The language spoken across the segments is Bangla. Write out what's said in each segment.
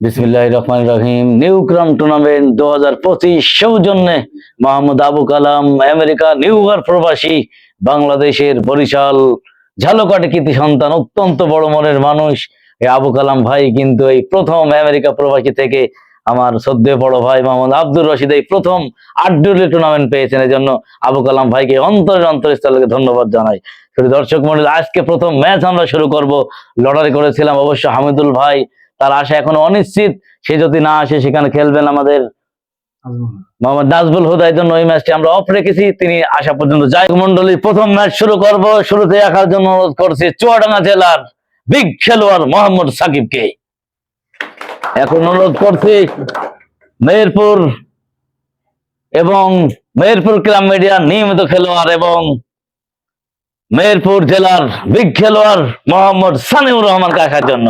বিসমিল্লাহ রহমান রহিম। নিউক্রাম টুর্নামেন্ট দু হাজার পঁচিশ সৌজন্যে Mohammad Abu Kalam, America, New York প্রবাসী, বাংলাদেশের বরিশাল, ঝালকাঠি কৃতি সন্তান, অত্যন্ত বড় মনের মানুষ। এই আবু কালাম ভাই কিন্তু এই প্রথম আমেরিকা প্রবাসী থেকে আমার সদ্যে বড় ভাই মোহাম্মদ আব্দুর রশিদ এই প্রথম আটডুলি টুর্নামেন্ট পেয়েছেন। এই জন্য আবু কালাম ভাইকে অন্তরের অন্তরস্থলকে ধন্যবাদ জানাই। শুধু দর্শক মন্ডল আজকে প্রথম ম্যাচ আমরা শুরু করব। লড়াই করেছিলাম অবশ্য হামিদুল ভাই তার আশা এখনও অনিশ্চিত। সে যদি না আসে, সেখানে খেলবেন আমাদের মোহাম্মদ নাজবুল হুদার জন্য ওই ম্যাচটি আমরা অফ রেখেছি। তিনি আসা পর্যন্ত যাই মন্ডলী প্রথম ম্যাচ শুরু করব। শুরুতে রাখার জন্য অনুরোধ করছি চুয়াডাঙ্গা জেলার বিগ খেলোয়াড় মোহাম্মদ সাকিবকে। এখন অনুরোধ করছি মেহেরপুর এবং মেহেরপুর ক্লাব মিডিয়ার নিয়মিত খেলোয়াড় এবং মেহেরপুর জেলার বিগ খেলোয়াড় মোহাম্মদ সানিউর রহমান কাকার জন্য।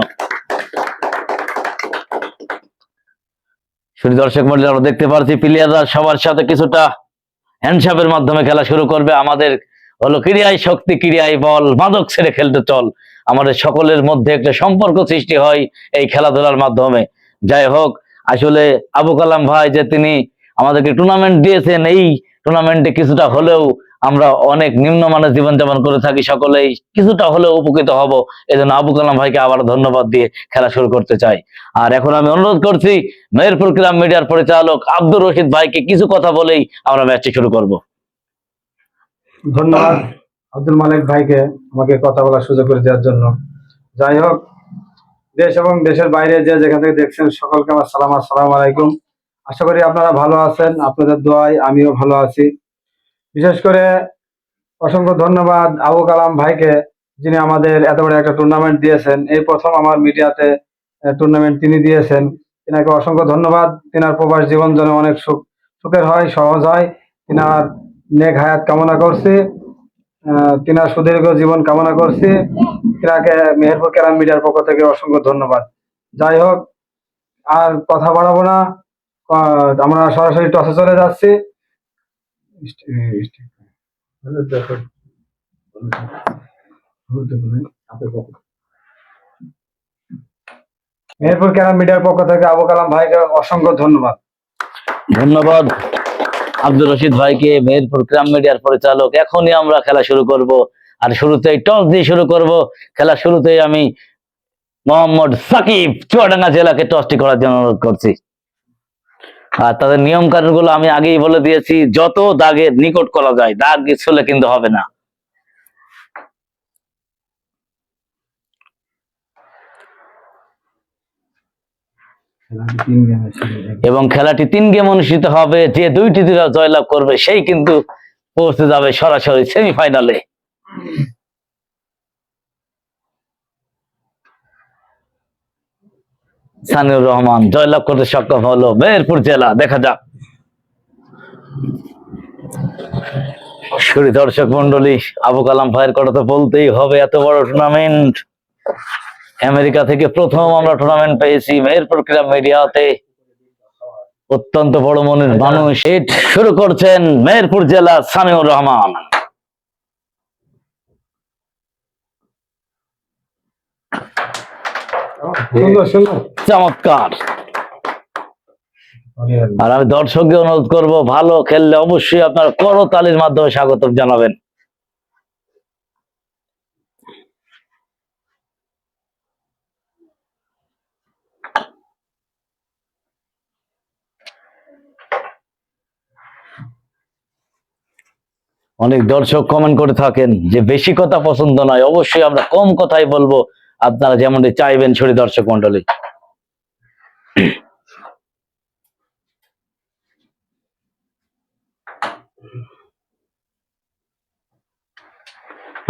শুধু দর্শক মন্ডলী, আমরা দেখতে পাচ্ছি প্লেয়াররা সবার সাথে কিছুটা হ্যান্ডসাপের মাধ্যমে খেলা শুরু করবে। আমাদের হলো ক্রিয়ায় শক্তি ক্রিয়ায় বল, মাদক ছেড়ে খেলতে চল। আমাদের সকলের মধ্যে একটা সম্পর্ক সৃষ্টি হয় এই খেলাধুলার মাধ্যমে। যাই হোক, আসলে আবু কালাম ভাই যে তিনি আমাদেরকে টুর্নামেন্ট দিয়েছেন, এই টুর্নামেন্টে কিছুটা হলেও আমরা অনেক নিম্ন নিম্নমানের জীবনযাপন করে থাকি সকলেই, কিছুটা হলেও উপকৃত হব। এজন্য আবু কালাম ভাইকে আবার ধন্যবাদ দিয়ে খেলা শুরু করতে চাই। আর এখন আমি অনুরোধ করছি মেহেরপুর ক্লাব মিডিয়ার পরিচালক আব্দুর রশিদ ভাইকে কিছু কথা বলেই আমরা ম্যাচটি শুরু করব। ধন্যবাদ আব্দুল মালিক ভাইকে আমাকে কথা বলার সুযোগ করে দেওয়ার জন্য। যাই হোক, দেশ এবং দেশের বাইরে যে যেখান থেকে দেখছেন সকলকে আমার সালাম আসসালাম আলাইকুম। আশা করি আপনারা ভালো আছেন, আপনাদের দোয়ায় আমিও ভালো আছি। বিশেষ করে অসংখ্য ধন্যবাদ আবু কালাম ভাইকে, যিনি আমাদের এত বড় একটা টুর্নামেন্ট দিয়েছেন। এই প্রথম আমার মিডিয়াতে টুর্নামেন্ট তিনি দিয়েছেন। তিনাকে অসংখ্য ধন্যবাদ। তিনার প্রবাস জীবন যেন অনেক সুখ, সুখের হয়, সহজ হয়। তিনার নেক হায়াত কামনা করছি। তিনার সুদীর্ঘ জীবন কামনা করছি। তিনাকে মেহেরপুর ক্যারাম মিডিয়ার পক্ষ থেকে অসংখ্য ধন্যবাদ। যাই হোক, আর কথা বাড়াবো না। আমরা সরাসরি টসে চলে যাচ্ছি। মেহেরপুর ক্যারাম মিডিয়ার পক্ষ থেকে আবু কালাম ভাইকে অসংখ্য ধন্যবাদ। ধন্যবাদ। আব্দুর রশিদ ভাইকে মেহেরপুর ক্রাম মিডিয়ার পরিচালক। এখনই আমরা খেলা শুরু করব। আর শুরুতেই টস দিয়ে শুরু করব। খেলা শুরুতেই আমি মোহাম্মদ সাকিব চুয়াডাঙ্গা জেলাকে টসটি করার জন্য অনুরোধ করছি। আর তাদের নিয়ম কানুনগুলো আমি আগেই বলে দিয়েছি যত দাগের নিকট করা যায় দাগ ছুলে কিন্তু হবে না। এবং খেলাটি তিন গেম অনুষ্ঠিত হবে যে দুইটি জয়লাভ করবে সেই কিন্তু পৌঁছে যাবে সরাসরি সেমিফাইনালে সানিউর রহমান জয়লাভ করতে সক্ষম হলো মেহেরপুর জেলা। দেখা যাক। সুরি দর্শক মন্ডলী আবু কালাম ভাইয়ের কথা তো বলতেই হবে, এত বড় টুর্নামেন্ট আমেরিকা থেকে প্রথম আমরা টুর্নামেন্ট পেয়েছি মেহেরপুর ক্লাব মিডিয়াতে। অত্যন্ত বড় মনের মানুষ। শুরু করছেন মেহেরপুর জেলা সামিউর রহমান। সুন্দর সুন্দর। চমৎকার। আর আমি দর্শককে অনুরোধ করব ভালো খেললে অবশ্যই আপনারা করতালির মাধ্যমে স্বাগত জানাবেন। অনেক দর্শক কমেন্ট করে থাকেন যে বেশি কথা পছন্দ নয়। অবশ্যই আমরা কম কথাই বলব। আপনারা যেমনটি চাইবেন ছড়ি দর্শক মন্ডলী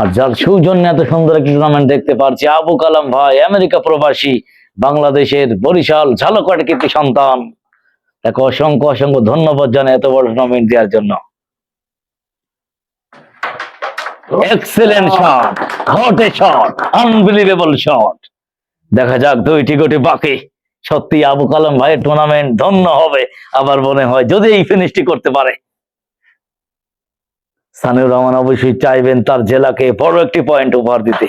আর যার সৌজন্য এত সুন্দর একটি টুর্নামেন্ট দেখতে পারছি, আবু কালাম ভাই, আমেরিকা প্রবাসী, বাংলাদেশের বরিশাল, ঝালকাঠি কীর্তি সন্তান। তাকে অসংখ্য অসংখ্য ধন্যবাদ জানাই এত বড় টুর্নামেন্ট দেওয়ার জন্য। Excellent shot a shot unbelievable shot দেখা যাক দুইটি গোটি বাকি। সত্যি আবু কালাম ভাইয়ের টুর্নামেন্ট ধন্য হবে আবার মনে হয়, যদি এই ফিনিশটি করতে পারে। সানিউর রহমান অবশ্যই চাইবেন তার জেলাকে বড় একটি পয়েন্ট উপহার দিতে।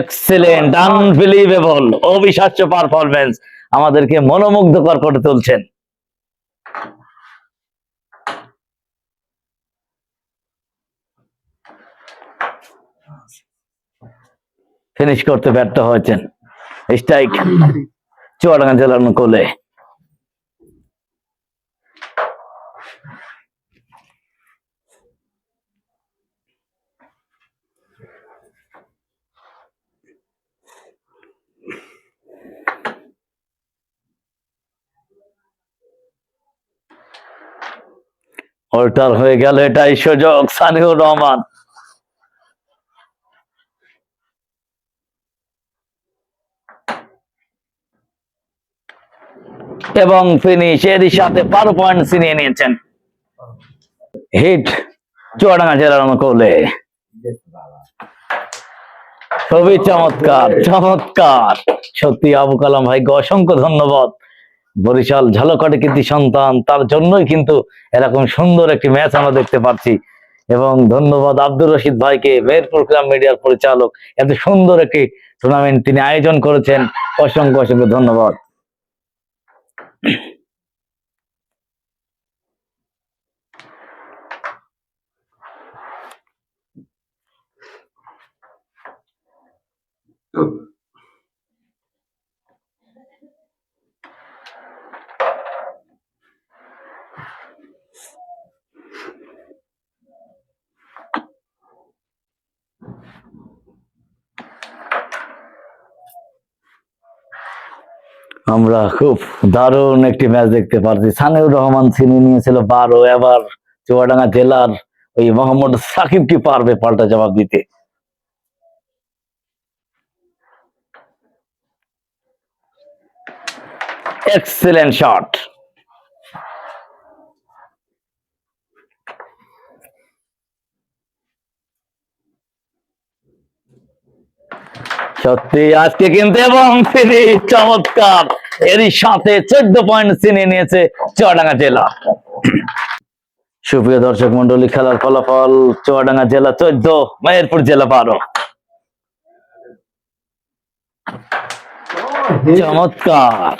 এক্সেলেন্ট আনবিলিভেবল অবিশ্বাস্য পারফরমেন্স আমাদেরকে মনোমুগ্ধকর করে তুলছেন। ফিনিশ করতে ব্যর্থ হয়েছেন। স্ট্রাইক চুয়াডাঙ্গা জেলার কোলে অল্টার হয়ে গেল, এটাই সুযোগ, সানিউর রহমান। এবং ফিনিশ এরই সাথে বারো পয়েন্ট ছিনিয়ে নিয়েছেন। হিট, চুয়াডাঙ্গা জেলার অনুকূলে। খুবই চমৎকার চমৎকার। সত্যি, আবু কালাম ভাইকে অসংখ্য ধন্যবাদ। বরিশাল ঝালকাঠি কৃতি সন্তান, তার জন্যই কিন্তু এরকম সুন্দর একটি ম্যাচ আমরা দেখতে পাচ্ছি। এবং ধন্যবাদ আব্দুর রশিদ ভাইকে, মেহেরপুর ক্লাব মিডিয়ার পরিচালক। এত সুন্দর একটি টুর্নামেন্ট তিনি আয়োজন করেছেন। অসংখ্য অসংখ্য ধন্যবাদ। আমরা খুব দারুণ একটি ম্যাচ দেখতে পারছি। সানিউর রহমান ছিনিয়ে নিয়েছিল বারো এবার চুয়াডাঙ্গা জেলার ওই মোহাম্মদ সাকিব কি পারবে পাল্টা জবাব দিতে? এক্সেলেন্ট শট সত্যি, আজকে কিন্তু এবং তিনি চমৎকার। এরই সাথে চোদ্দ পয়েন্ট ছিনিয়ে নিয়েছে চুয়াডাঙ্গা জেলা। সুপ্রিয় দর্শক মন্ডলী খেলার ফলাফল চুয়াডাঙ্গা জেলা চোদ্দ, মেহেরপুর জেলা বারো। চমৎকার।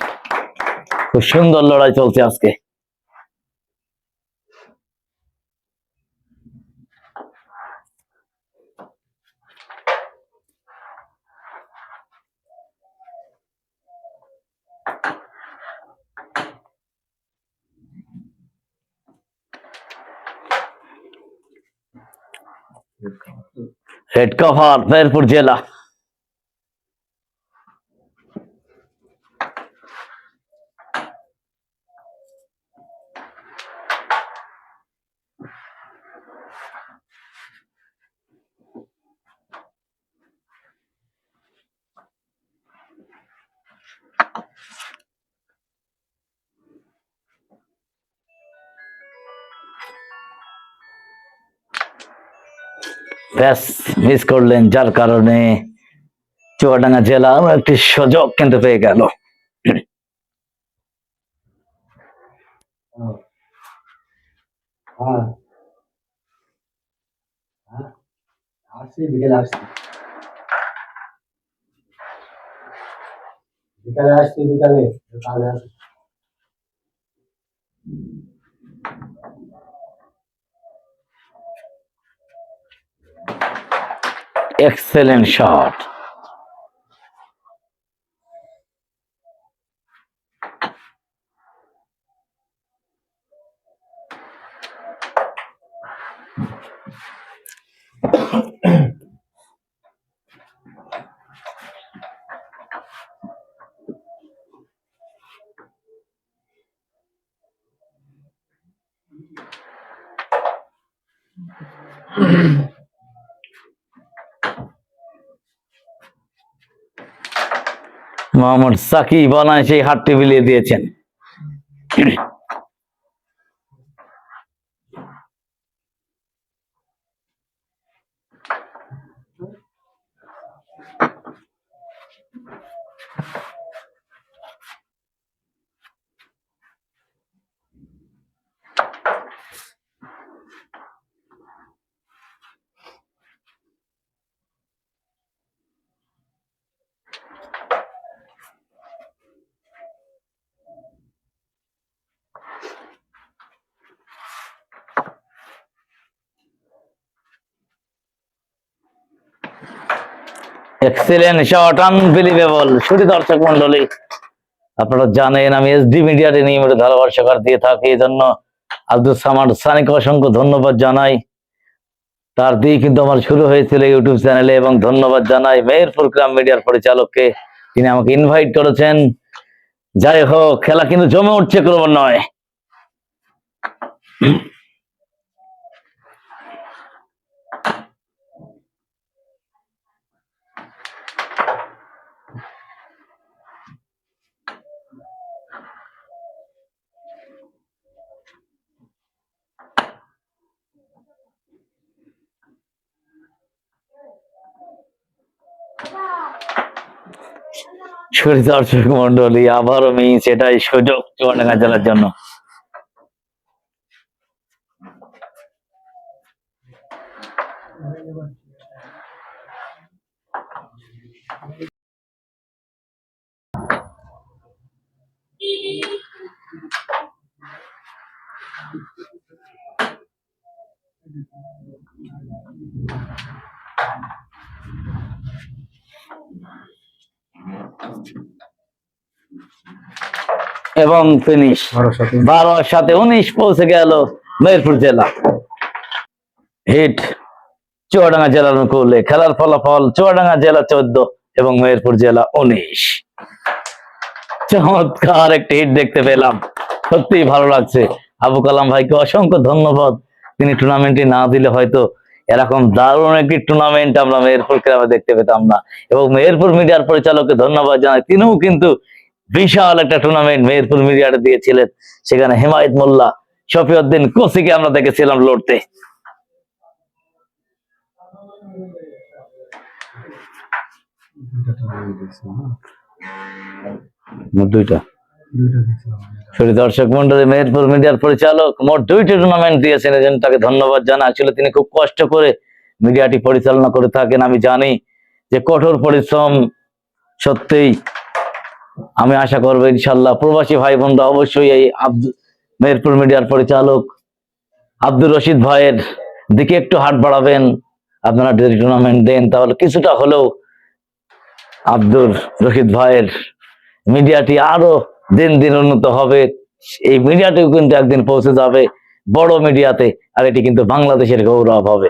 খুব সুন্দর লড়াই চলছে আজকে। রেড কভার মেহেরপুর জেলা ব্যাস মিস করলেন, যার কারণে চুয়াডাঙ্গা জেলা একটি সুযোগ কিন্তু পেয়ে গেল। আসছি বিকেলে আসছি, বিকালে। আসছি বিকালে কালে আসছি এক্সেলেন্ট শট মোহাম্মদ সাকিব বানায় সেই হাতটি বিলিয়ে দিয়েছেন। এক্সিলেন্ট শট আনবিলিভেবল শুধু দর্শক মন্ডলী আপনারা জানেন আমি এসডি মিডিয়াতে নিয়মিত ধারাভাষ্যকার দিয়ে থাকি, এই জন্য আব্দুল সামাদ সানিকে অসংখ্য ধন্যবাদ জানাই। তার দিয়ে কিন্তু আমার শুরু হয়েছিল ইউটিউব চ্যানেলে এবং ধন্যবাদ জানাই মেহেরপুর গ্রাম মিডিয়ার পরিচালককে, তিনি আমাকে ইনভাইট করেছেন। যাই হোক, খেলা কিন্তু জমে উঠছে ক্রমান্বয়ে সুরি দর্শক মন্ডলী আবারও মিস এটাই সুযোগ চুয়াডাঙ্গা জেলার জন্য। এবং ফিনিশ বারোর সাথে উনিশ। পৌঁছে গেল মেহেরপুর জেলা। হিট চুয়াডাঙ্গা জেলার অনুকূলে খেলার ফলাফল চুয়াডাঙ্গা জেলা চোদ্দ এবং মেহেরপুর জেলা উনিশ। চমৎকার একটি হিট দেখতে পেলাম। সত্যি ভালো লাগছে। আবু কালাম ভাইকে অসংখ্য ধন্যবাদ। তিনি টুর্নামেন্টে না দিলে হয়তো এরকম দারুণ একটি টুর্নামেন্ট আমরা মেহেরপুর ক্লাবে দেখতে পেতাম না। এবং মেহেরপুর মিডিয়ার পরিচালককে ধন্যবাদ জানাই। তিনিও কিন্তু বিশাল একটা টুর্নামেন্ট মেহেরপুর মিডিয়াতে দিয়েছিলেন। সেখানে হেমায়ত মোল্লা, শফিউদ্দিন কোসিকে আমরা দেখেছিলাম লড়তে। দুইটা। দর্শক মন্ডলী মেহেরপুর মিডিয়ার পরিচালক, মোট দুইটি টুর্নামেন্ট দিয়েছেন এজন্য তাকে ধন্যবাদ জানা আসলে তিনি খুব কষ্ট করে মিডিয়াটি পরিচালনা করে থাকেন, আমি জানি যে কঠোর পরিশ্রম সত্যিই আমি আশা করব ইনশাল্লাহ। প্রবাসী ভাই বোনরা অবশ্যই এই মেহেরপুর মিডিয়ার পরিচালক আব্দুর রশিদ ভাইয়ের দিকে একটু হাত বাড়াবেন। আপনারা যদি টুর্নামেন্ট দেন, তাহলে কিছুটা হলেও আব্দুর রশিদ ভাইয়ের মিডিয়াটি আরও দিন দিন উন্নত হবে। এই মিডিয়াটিও কিন্তু একদিন পৌঁছে যাবে বড় মিডিয়াতে, আর এটি কিন্তু বাংলাদেশের গৌরব হবে।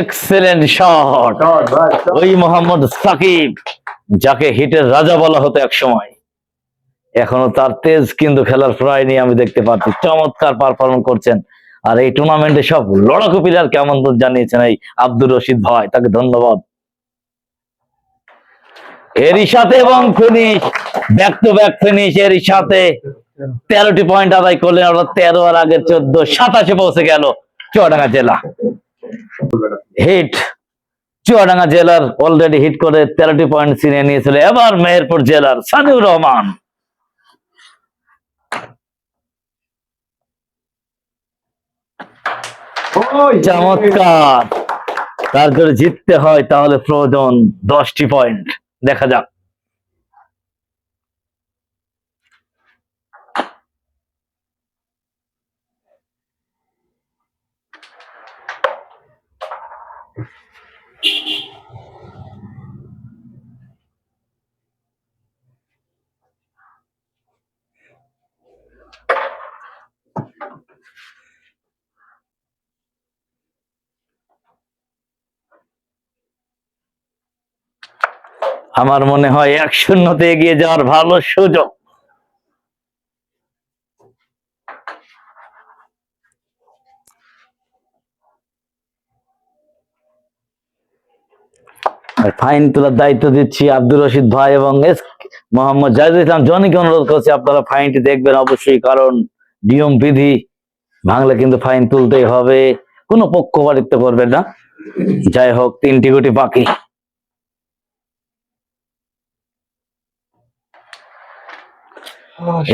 Excellent shot. ওই মোহাম্মদ সাকিব যাকে হিটের রাজা বলা হতো এক সময় এখনও তার তেজ কিন্তু খেলার প্রায় নিয়ে আমি দেখতে পাচ্ছি। চমৎকার পারফরমেন্স করছেন। আর এই টুর্নামেন্টে সব লড়াকু প্লেয়ারকে আমন্ত্রণ জানিয়েছেন এই আব্দুর রশিদ ভাই তাকে ধন্যবাদ। এরই সাথে এবং finish back to back finish এরই সাথে তেরোটি পয়েন্ট আদায় করলেন। অর্থাৎ তেরো আর আগের চোদ্দ সাতাশে পৌঁছে গেল চুয়াডাঙ্গা জেলা। হিট। চুয়াডাঙ্গা জেলার অলরেডি হিট করে তেরোটি পয়েন্ট ছিনিয়ে নিয়েছিল। এবার মেহেরপুর জেলার সানিউর রহমান। তারপরে চমৎকার! তার যদি জিততে হয় তাহলে প্রয়োজন দশটি পয়েন্ট দেখা যাক। আমার মনে হয় এক শূন্যতে এগিয়ে যাওয়ার ভালো সুযোগ। ফাইন তোলার দায়িত্ব দিচ্ছি আব্দুর রশিদ ভাই এবং এস মোহাম্মদ জাহিদুল ইসলাম। জনিকে অনুরোধ করছি, আপনারা ফাইনটি দেখবেন অবশ্যই, কারণ নিয়ম, বিধি ভাঙলে কিন্তু ফাইন তুলতেই হবে। কোন পক্ষপাতিত্ব করবেন না। যাই হোক, তিনটি গুটি বাকি।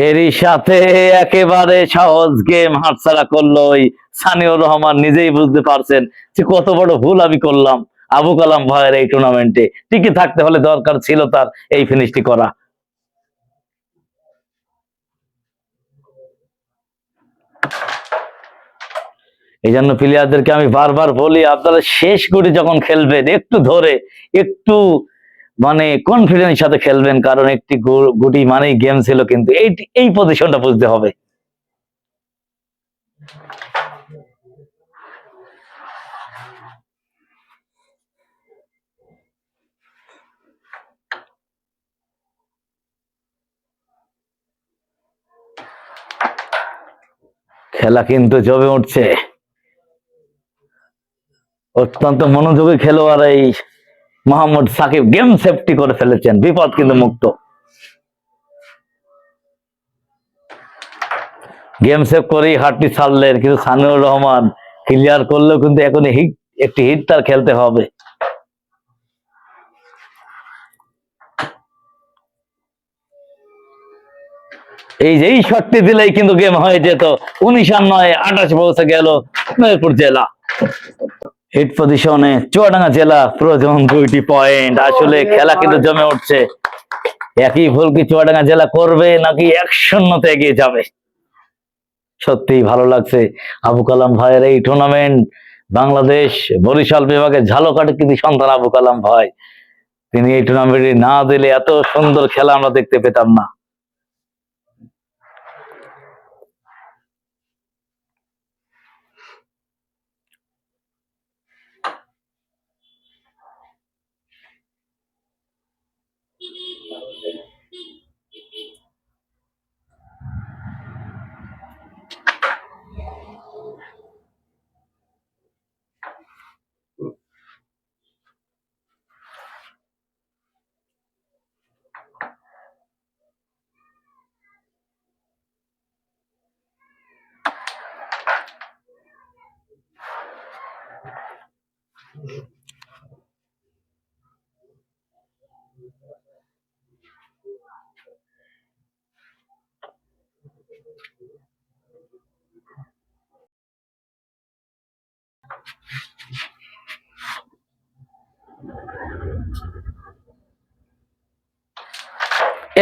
এরই সাথে একেবারে সহজ গেম হাতছাড়া করল ওই সানিউর রহমান, নিজেই বুঝতে পারছেন যে কত বড় ভুল আমি করলাম। আবু কালাম ভাইয়ের এই টুর্নামেন্টে টিকে থাকতে হলে দরকার ছিল তার এই ফিনিশটি করা। এই জন্য প্লেয়ারদেরকে আমি বারবার বলি, আপনারা শেষ গুটি যখন খেলবেন, একটু ধরে, একটু মানে কনফিডেন্স সাথে খেলবেন, কারণ একটি গুটি মানেই গেম ছিল, কিন্তু এই এই পজিশনটা বুঝতে হবে। খেলা কিন্তু জমে উঠছে। অত্যন্ত মনোযোগী খেলোয়াড় এই মোহাম্মদ সাকিব গেম সেফটি করে ফেলেছেন, বিপদ কিন্তু মুক্ত। গেম সেভ করেই হাটটি ছাড়লেন, কিন্তু সানিউর রহমান ক্লিয়ার করলেও কিন্তু এখন হিট একটি হিট তার খেলতে হবে। এই যে এই শটটি দিলেই কিন্তু গেম হয়ে যেত। উনিশ আর নয় আঠাশ পৌঁছে গেল মেহেরপুর জেলা। হিট পজিশনে চুয়াডাঙ্গা জেলা প্রয়োজন দুইটি পয়েন্ট আসলে খেলা কিন্তু জমে উঠছে। একই ভুল কি চুয়াডাঙ্গা জেলা করবে নাকি এক শূন্যতে এগিয়ে যাবে? সত্যি ভালো লাগছে। আবু কালাম ভাইয়ের এই টুর্নামেন্ট বাংলাদেশ বরিশাল বিভাগের ঝালকাঠি কিন্তু সন্তান আবু কালাম ভাই। তিনি এই টুর্নামেন্টে না দিলে এত সুন্দর খেলা আমরা দেখতে পেতাম না।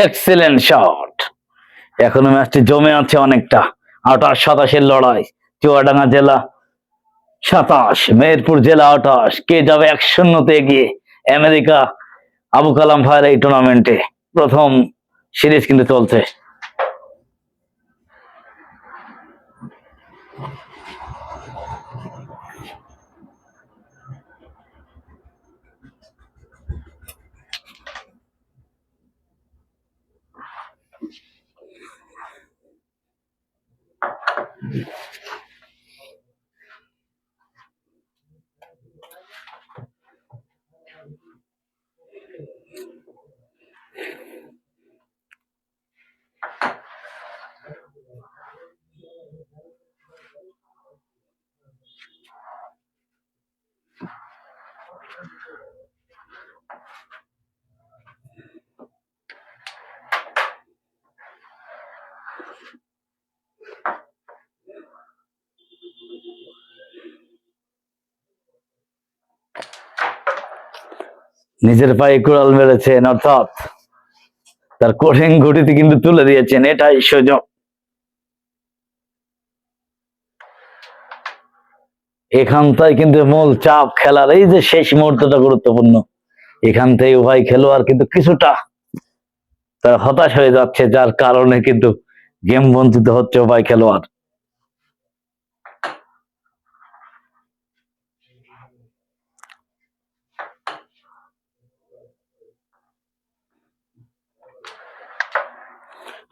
এক্সেলেন্ট শট এখনও ম্যাচটি জমে আছে অনেকটা। আঠাশ সাতাশের লড়াই চুয়াডাঙ্গা জেলা সাতাশ, মেহেরপুর জেলা আঠাশ। কে যাবে এক শূন্যতে এগিয়ে? আমেরিকা, আবু কালাম ভাইয়ের এই টুর্নামেন্টে প্রথম সিরিজ কিন্তু চলছে। নিজের পায়ে কুড়াল মেরেছেন, অর্থাৎ তার কঠিন ঘটিতে কিন্তু তুলে দিয়েছেন, এটাই সুযোগ এখানটাই কিন্তু মূল চাপ খেলার, এই যে শেষ মুহূর্তটা গুরুত্বপূর্ণ। এখান থেকে উভয় খেলোয়াড় কিন্তু কিছুটা তারা হতাশ হয়ে যাচ্ছে, যার কারণে কিন্তু গেম বঞ্চিত হচ্ছে উভয় খেলোয়াড়।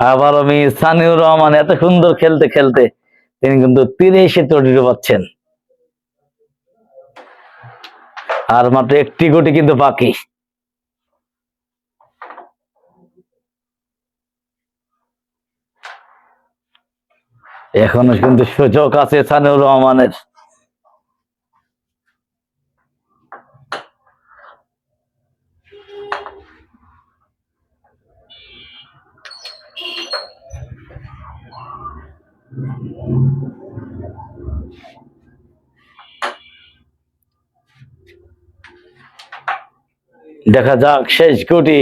আবার আমি সানিউর রহমান, এত সুন্দর খেলতে খেলতে তিনি কিন্তু তিরিশে তটিতে পাচ্ছেন। আর মাত্র একটি গুটি কিন্তু বাকি। এখনও কিন্তু সুযোগ আছে সানিউর রহমানের। দেখা যাক, শেষ কোটি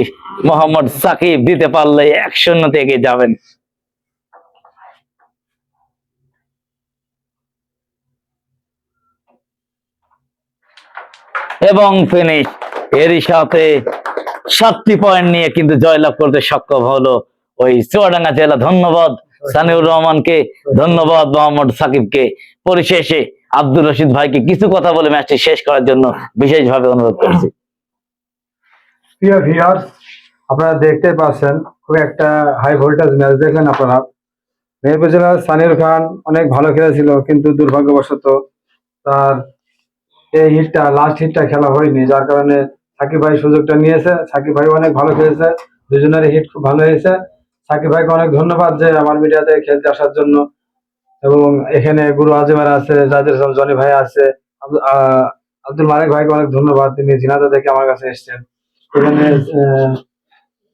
মোহাম্মদ সাকিব দিতে পারলে এক শূন্য থেকে যাবেন। এবং ফিনিশ এরই সাথে সাতটি পয়েন্ট নিয়ে কিন্তু জয়লাভ করতে সক্ষম হলো ওই চুয়াডাঙ্গা জেলা। ধন্যবাদ সানিউর রহমানকে, ধন্যবাদ মোহাম্মদ সাকিবকে। পরিশেষে আব্দুর রশিদ ভাইকে কিছু কথা বলে ম্যাচটি শেষ করার জন্য বিশেষভাবে অনুরোধ করছি। প্রিয় আপনারা দেখতে পাচ্ছেন খুব একটা হাই ভোল্টেজ ম্যাচ দেখলেন আপনারা। মেহেরপুর জেলার সানির খান অনেক ভালো খেলেছিল, কিন্তু দুর্ভাগ্যবশত তার এই হিটটা লাস্ট হিটটা খেলা হয়নি, যার কারণে সাকিব ভাই সুযোগটা নিয়েছে। সাকিব ভাই অনেক ভালো খেলেছে দুজনের হিট খুব ভালো হয়েছে। সাকিব ভাইকে অনেক ধন্যবাদ যে আমার মিডিয়াতে খেলতে আসার জন্য। এবং এখানে গুরু আজিমার আছে যাদের জনি ভাই আছে, আব্দুল- মালিক ভাইকে অনেক ধন্যবাদ, তিনি জিনাদা থেকে আমার কাছে এসেছেন। এখানে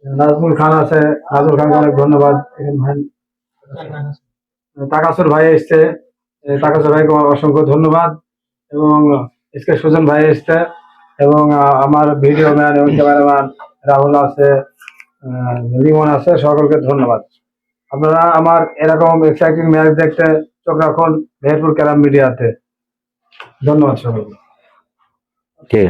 নাজমুল খান আছে নাজমুল খানকে অনেক ধন্যবাদ। তাকাসুর ভাই এসছে। তাকাসুর ভাইকে অসংখ্য ধন্যবাদ। এবং এসকে সুজন ভাই এসছে। এবং আমার ভিডিও ম্যান এবং ক্যামেরাম্যান রাহুল আছে লিমন আছে, সকলকে ধন্যবাদ। আপনারা আমার এরকম এক্সাইটিং ম্যাচ দেখতে চোখ রাখুন মেহেরপুর ক্যারাম মিডিয়াতে। ধন্যবাদ সকলকে